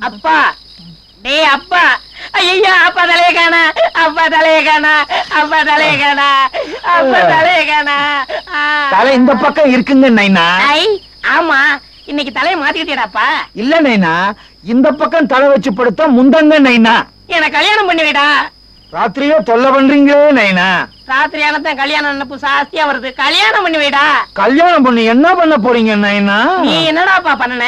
அப்பா! டேய் அப்பா! ஐயா அப்பா தலைய காணா! அப்பா தலைய காணா! அப்பா தலைய காணா! அப்பா தலைய காணா. தலை இந்த பக்கம் இருக்குங்க நைனா. ஐ ஆமா. இன்னைக்கு தலைய மாத்திக்கிட்டியடாப்பா. இல்ல நைனா. இந்த பக்கம் தலை வச்சு படுத்தா முந்தங்க நைனா. எனக்கு கல்யாணம் பண்ணி வைடா ராத்திரியோ தொல்லை பண்றீங்களே நைனா? ராத்திரி ஆனதான் கல்யாணம் நினப்பு சாஸ்தியா வருது. கல்யாணம் பண்ணி வைடா. கல்யாணம் பண்ணி என்ன பண்ண போறீங்க நைனா? நீ என்னடாப்பா பண்ணன?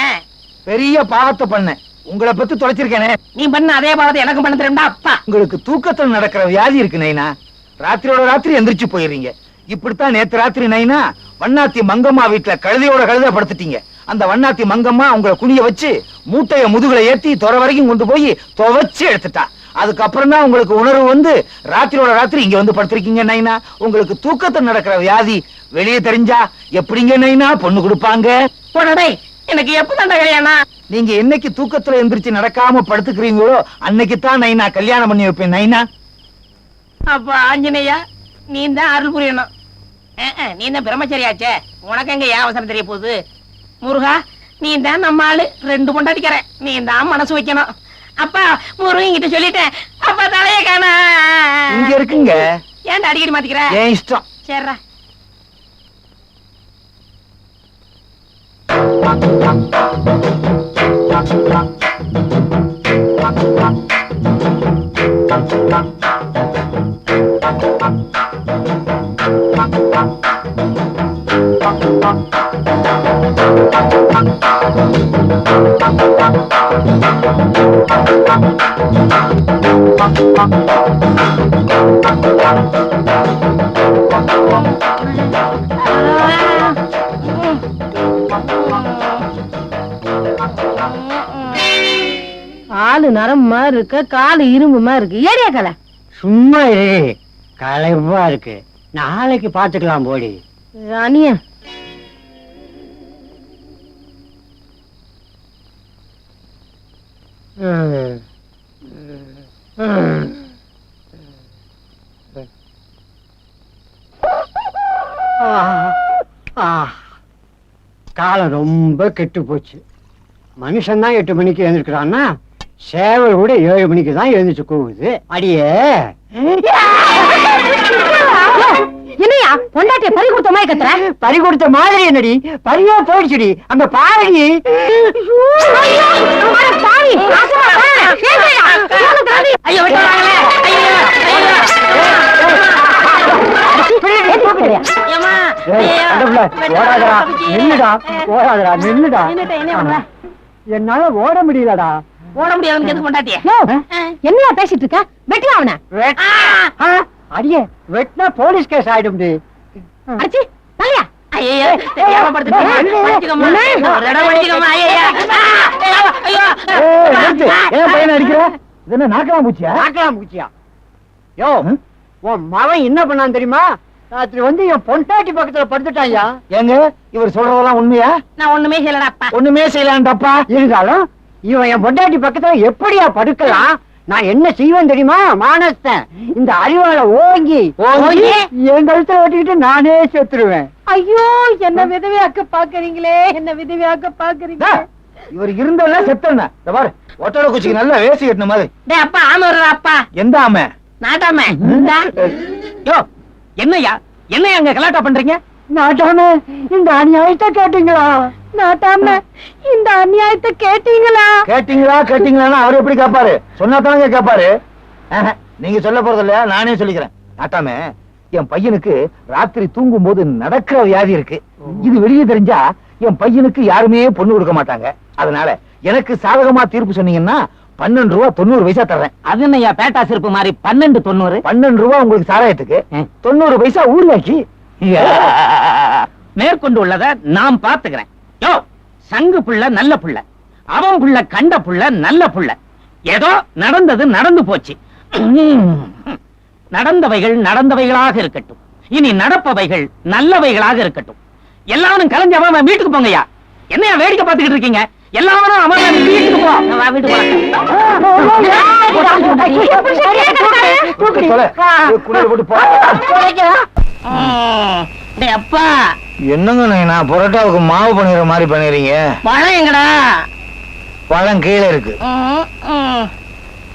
பெரிய பாவத்தை பண்ணேன் உங்களை பத்தி தொலைச்சிருக்கேனே. நீ பண்ண அதே பாவத்தை எனக்கும் பண்ண தெரியும்டா அப்பா. உங்களுக்கு தூக்கத்துல நடக்கிற வியாதி இருக்கு நைனா. ராத்திரியோட ராத்திரி எந்திரிச்சு போயிடுறீங்க. இப்படித்தான் நேத்து ராத்திரி நைனா வண்ணாத்தி மங்கம்மா வீட்டுல கழுதையோட கழுதை படுத்துட்டீங்க. அந்த வண்ணாத்தி மங்கம்மா உங்களை குனிய வச்சு மூட்டைய முதுகுல ஏத்தி துறை வரைக்கும் கொண்டு போய் துவைச்சு எடுத்துட்டா. அதுக்கப்புறம் தான் உங்களுக்கு உணர்வு வந்து ராத்திரியோட ராத்திரி இங்க வந்து படுத்திருக்கீங்க நைனா. உங்களுக்கு தூக்கத்துல நடக்கிற வியாதி வெளியே தெரிஞ்சா எப்படிங்க நைனா? பொண்ணு கொடுப்பாங்க. எனக்கு எப்பதான்டா கல்யாணம்? நீங்க என்னைக்கு தூக்கத்துல எந்திரிச்சு நடக்காம படுத்துக்கிறீங்களோ அன்னைக்கு தான் நைனா கல்யாணம் பண்ணி வைப்பேன் நைனா. அப்பா ஆஞ்சநேயா நீ தான் அருள் புரியணும். நீ தான் பிரம்மச்சரியாச்சே. உனக்கு எங்க ஏன் தெரிய போகுது? முருகா நீ தான் நம்ம ஆளு. ரெண்டு பொண்டாட்டிக்கிற நீ தான் மனசு வைக்கணும். அப்பா முருகன் கிட்ட சொல்லிட்டேன். அப்பா தலைய காணா. இங்க இருக்குங்க. ஏன்டா அடிக்கடி மாத்திக்கிற என் இஷ்டம். சரிடா ஆளு நரம்புமா இருக்க காலு இரும்புமா இருக்கு. ஏரியா கலை. சும்மா இரு. களைப்பா இருக்கு. நாளைக்கு பாத்துக்கலாம் போடி. அனியா ரொம்ப கெட்டு போச்சு மனுஷன் தான் எட்டு மணிக்கு எழுந்திருக்கிறான்னா சேவல் கூட ஏழு மணிக்கு தான் எழுந்துச்சு கூவுது. அடியே. என்னையா பொண்டாட்டிய பறி கொடுத்த மாதிரி கத்துற? பறி கொடுத்த மாதிரி என்னடி? பறியா போயிடுச்சுடி. அங்க பாருடி. ஐயோ விட்டுறாங்க, ஓடாதடா. நில்லுடா ஓடாதடா நில்லுடா? என்னால ஓட முடியலடா. ஓட முடியாதுன்னு எதுக்கு என்னையா பேசிட்டு இருக்க? வெட்டலாம் அவன. அடியே வெட்டினா போலீஸ் கேஸ் ஆயிடும்டி. அடிச்சு தலையா? ஐயோ. ஏன் பையனை அடிக்கிற? இது என்ன நாக்கலாம் பூச்சியா? பார்க்கலாம் பூச்சியா? யோ உன் மவன் என்ன பண்ணான் தெரியுமா? ராத்திரி வந்து என் பொண்டாட்டி பக்கத்துல படுத்துட்டான்யா ஏங்க இவர் சொல்றதெல்லாம் உண்மையா? நான் ஒண்ணுமே செய்யலடா அப்பா. ஒண்ணுமே செய்யலான்டப்பா இருந்தாலும் இவன் என் பொண்டாட்டி பக்கத்துல எப்படியா படுக்கலாம்? நான் என்ன செய்வேன் தெரியுமா? மானஸ்தன். இந்த அறிவால ஓங்கி ஓங்கி? என் கழுத்துல ஓட்டிக்கிட்டு நானே செத்துருவேன். ஐயோ என்ன விதவையாக்க பாக்குறீங்களே என்ன விதவையாக்க பாக்குறீங்களே இவர் இருந்தல்ல செத்தன பாரு ஒட்டட குச்சிக்கு நல்லா வேசி கட்டின மாதிரி. டேய் அப்பா ஆமை அப்பா. எந்த ஆமை? நாட்டாம. யோ என்னய்யா? என்னையா அங்க கலாட்டா பண்றீங்க? நாட்டாம இந்த அநியாயத்தை கேட்டீங்களா? நாட்டாம இந்த அநியாயத்தை கேட்டீங்களா? கேட்டீங்களா கேட்டீங்களா அவர் எப்படி கேட்பாரு சொன்னா தானங்க கேட்பாரு ஆஹா, நீங்க சொல்ல போறது இல்லையா? நானே சொல்லிக்கிறேன். நாட்டாம என் பையனுக்கு ராத்திரி தூங்கும் போது நடக்கிற வியாதி இருக்கு. இது வெளியே தெரிஞ்சா என் பையனுக்கு யாருமே பொண்ணு கொடுக்க மாட்டாங்க. அதனால எனக்கு சாதகமா தீர்ப்பு சொன்னீங்கன்னா பன்னெண்டு ரூபா தொண்ணூறு பைசா தர்றேன். அது என்னய்யா பேட்டா சிறப்பு மாதிரி பன்னெண்டு தொண்ணூறு? பன்னெண்டு ரூபா உங்களுக்கு சாராயத்துக்கு. தொண்ணூறு பைசா ஊர்லாக்கி. மேற்கொண்டு உள்ளத நான் பாத்துக்கிறேன் யோ சங்கு புள்ள நல்ல புள்ள. அவன் புள்ள கண்ட புள்ள நல்ல புள்ள. ஏதோ நடந்தது நடந்து போச்சு. நடந்தவைகள் நடந்தவைகளாக இருக்கட்டும். இனி நடப்பவைகள் நல்லவைகளாக இருக்கட்டும். எல்லாரும் கலைஞ்சு அவன் அவன் வீட்டுக்கு போங்கய்யா. என்னையா வேடிக்கை பார்த்துக்கிட்டு இருக்கீங்க? எல்லாரும் அவன் வீட்டுக்கு போ. வீட்டுக்கு போ. என்னங்க நைனா புரோட்டாவுக்கு மாவு பண்ணிடுற மாதிரி பண்ணிடுறீங்க? பழம் எங்கடா? பழம் கீழே இருக்கு.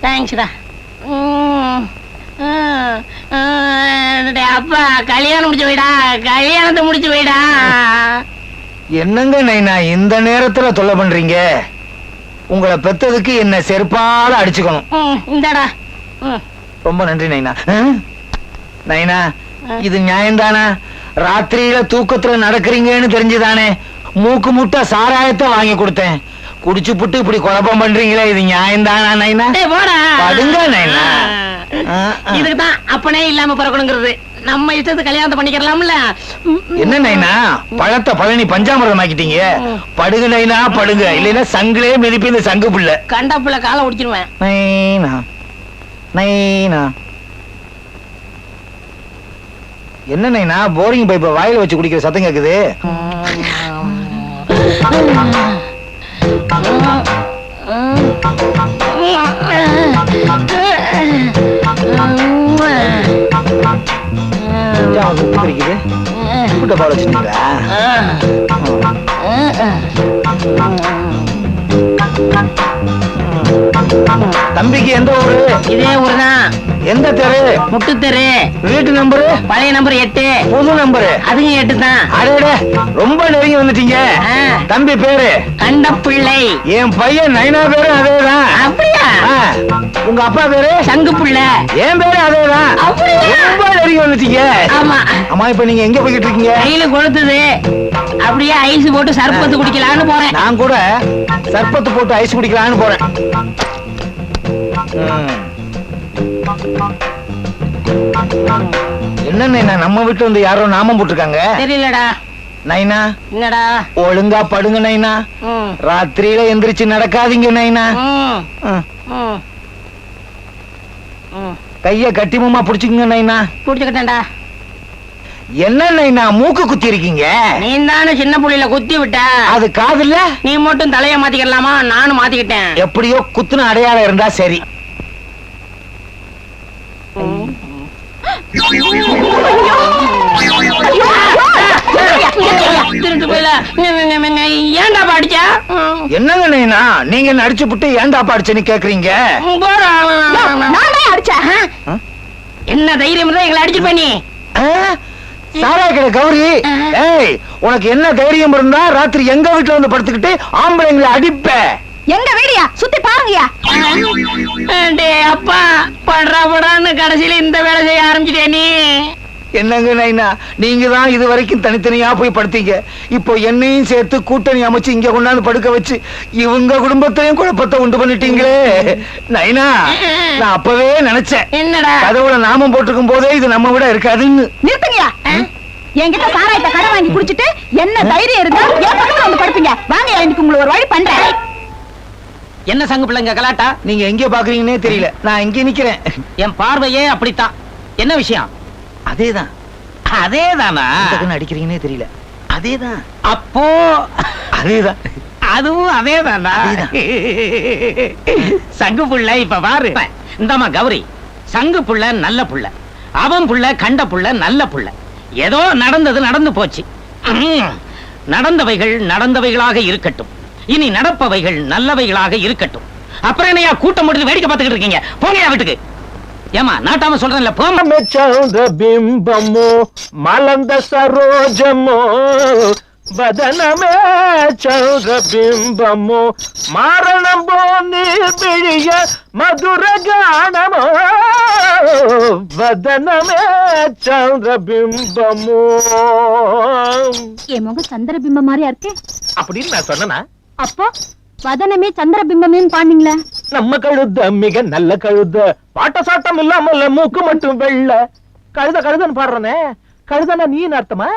தேங்க்ஸ்டா அப்பா கல்யாணம் முடிச்சு வைடா கல்யாணத்தை முடிச்சு வைடா என்னங்க நைனா இந்த நேரத்துல தொல்லை பண்றீங்க? உங்களை பெத்ததுக்கு என்ன செருப்பால அடிச்சுக்கணும். இந்தாடா. ரொம்ப நன்றி நைனா? நைனா இது நியாயம்தானா? ராத்திரியில தூக்கத்துல நடக்கிறீங்கன்னு தெரிஞ்சுதானே. மூக்கு முட்டை சாராயத்தை வாங்கி கொடுத்தேன். குடிச்சு புட்டு இப்படி குழப்பம் பண்றீங்களே இது நியாயம்தானா நைனா? படுங்க நைனா. ஆ, ஆ. இதுக்கு தான் அப்பனே இல்லாம பிறக்கணுங்கிறது. நம்ம இஷ்டத்துக்கு கல்யாணத்தை பண்ணிக்கிறலாம்ல. ம், ம். என்ன நைனா? பழத்தை பழனி பஞ்சாமிரதம் ஆக்கிட்டீங்க படுங்க நைனா படுங்க இல்லைன்னா சங்கிலே மிதிப்பு இந்த சங்கு புள்ள. கண்ட புள்ள காலை ஒடிச்சிருவேன் நைனா. நைனா. என்ன நைனா? போரிங் பைப்பை வாயில வச்சு குடிக்கிற சத்தம் கேக்குது. கறிக்குது உப்புட்ட பால் வச்சுட்டீங்களா தம்பிக்கு எந்த ஊரு? இதே ஊர்தான். எந்த தெரு? முட்டு தெரு வீட்டு நம்பரு? பழைய நம்பர் எட்டு. புது நம்பரு. அதுங்க எட்டு தான் அடடே ரொம்ப நெருங்கி வந்துட்டீங்க. தம்பி பேரு? கண்ட பிள்ளை என் பையன் நைனா பேரு அதேதான். அப்படியா. உங்க அப்பா பேரு? சங்கு புள்ள என் பேரு அதேதான். அப்படியா? ரொம்ப நெருங்கி வந்துட்டீங்க. ஆமா. அம்மா இப்ப நீங்க எங்க போய்கிட்டு இருக்கீங்க? கையில கொளுத்துது. அப்படியே ஐஸ் போட்டு சர்பத்து குடிக்கலான்னு போறேன். நான் கூட சர்பத்து போட்டு ஐஸ் குடிக்கலான்னு போறேன். என்ன? நைனா நம்ம வீட்டுல வந்து யாரோ நாமம் போட்டிருக்காங்க? தெரியலடா. நைனா? என்னடா? ஒழுங்கா படுங்க நைனா. ராத்திரியில எந்திரிச்சு நடக்காதீங்க நைனா. கைய கட்டிமமா புடிச்சுக்கங்க நைனா. குடிச்சுக்கிட்டேன்டா என்ன நைனா? மூக்கு குத்தி இருக்கீங்க நீ தானே சின்ன புள்ளையில குத்தி விட்ட. அது காதுல? நீ மட்டும் தலைய மாத்திக்கலாமா? நானும் மாத்திக்கிட்டேன். எப்படியோ குத்துன அடையாளம் இருந்தா சரி. ஏன்டா பாடிச்சா என்னங்க நைனா? நீங்க என்ன அடிச்சு புட்டு ஏன்டா பாடிச்சுன்னு கேக்குறீங்க? என்ன தைரியம் தான் எங்களை நீ ஆ? சாரா கடை கௌரி. ஏய் உனக்கு என்ன தைரியம் இருந்தா ராத்திரி எங்க வீட்டுல வந்து படுத்துக்கிட்டு ஆம்பளைங்களை அடிப்ப. எங்க வீடியா? சுத்தி பாருங்கயா டேய் அப்பா படுறா படான்னு கடைசியில இந்த வேலை செய்ய ஆரம்பிச்சிட்டே நீ? என்னங்க நைனா நீங்க தான் இது வரைக்கும் தனித்தனியா போய் படுத்தீங்க. இப்போ என்னையும் சேர்த்து கூட்டணி அமைச்சு இங்க கொண்டாந்து படுக்க வச்சு இவங்க குடும்பத்தையும் குழப்பத்தை உண்டு பண்ணிட்டீங்களே. நைனா நான் அப்பவே நினைச்சேன். என்னடா? கதவுல நாமம் போட்டிருக்கும் போதே இது நம்ம விட இருக்காதுன்னு. நிறுத்துங்கயா என்கிட்ட சாராயத்தை கடை வாங்கி குடிச்சிட்டு என்ன தைரியம் இருந்தா என் பக்கத்துல வந்து படுப்பீங்க. வாங்க இன்னைக்கு உங்களுக்கு ஒரு வழி பண்றேன். என்ன சங்கு பிள்ளைங்க கலாட்டா? நீங்க எங்க பாக்குறீங்கன்னே தெரியல. நான் இங்க நிக்கிறேன். என் பார்வையே அப்படித்தான். என்ன விஷயம்? அதேதான். அதேதானா? அடிக்கிறீங்கன்னே தெரியல. அதேதான். அப்போ அதேதான். அதுவும் அதேதானா. சங்கு புள்ள இப்ப பாரு. இந்தம்மா கௌரி. சங்கு புள்ள நல்ல புள்ள. அவன் புள்ள கண்ட புள்ள நல்ல புள்ள. ஏதோ நடந்தது நடந்து போச்சு. நடந்தவைகள் நடந்தவைகளாக இருக்கட்டும். இனி நடப்பவைகள் நல்லவைகளாக இருக்கட்டும். அப்புறம் என்னையா கூட்டம் முடிஞ்சு வேடிக்கை பார்த்துக்கிட்டு இருக்கீங்க? போங்க வீட்டுக்கு. ஏமா நாட்டாம சொல்றேன்ல போங்க. சந்திர பிம்பமோ மலந்த சரோஜமோ வதனமே சந்திர பிம்பமோ மரணம் போனீர் விழிய மதுர கானமோ வதனமே சந்திர பிம்பமோ. என் முகம் சந்திர பிம்பம் மாதிரியா இருக்கு? அப்படின்னு நான் சொன்னா அப்போ வதனமே சந்திர பிம்பமேன்னு பாண்டீங்களே நம்ம கழுத மிக நல்ல கழுத. பாட்ட சாட்டம் இல்லாமல்ல மூக்கு மட்டும் வெள்ள. கழுத கழுதன்னு பாடுறனே. கழுதனா நீ அர்த்தமா?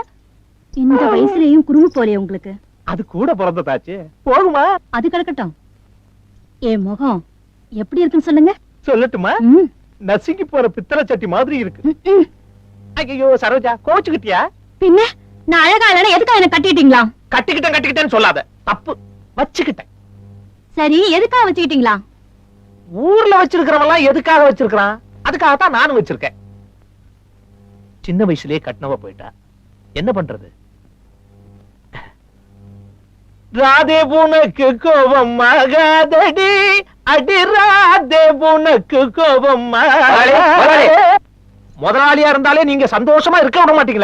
இந்த வயசுலயும் குறும்பு போலே உங்களுக்கு. அது கூட பிறந்ததாச்சு. போகுமா? அது கிடக்கட்டும் என் முகம் எப்படி இருக்குன்னு சொல்லுங்க. சொல்லட்டுமா? நசுங்கி போற பித்தளை சட்டி மாதிரி இருக்கு. ஐயோ சரோஜா கோச்சுக்கிட்டியா? பின்ன நான் அழகா இல்லைன்னா எதுக்காக என்ன கட்டிட்டீங்களா? கட்டிக்கிட்டேன் கட்டிக்கிட்டேன்னு சொல்லாத. தப்பு. வச்சுக்கிட்டேன். சரி எதுக்காக வச்சுக்கிட்டீங்களா? ஊர்ல வச்சிருக்கிறவன் எதுக்காக வச்சிருக்கிறான்? அதுக்காகத்தான் நானும் வச்சிருக்கேன். சின்ன வயசுலயே கட்டினவ போயிட்டா. என்ன பண்றது? ராதே உனக்கு கோபம் ஆகாதடி. அடி ராதே உனக்கு கோபம் முதலாளி, முதலாளி. முதலாளியா இருந்தாலே நீங்க சந்தோஷமா இருக்க விட மாட்டீங்களா.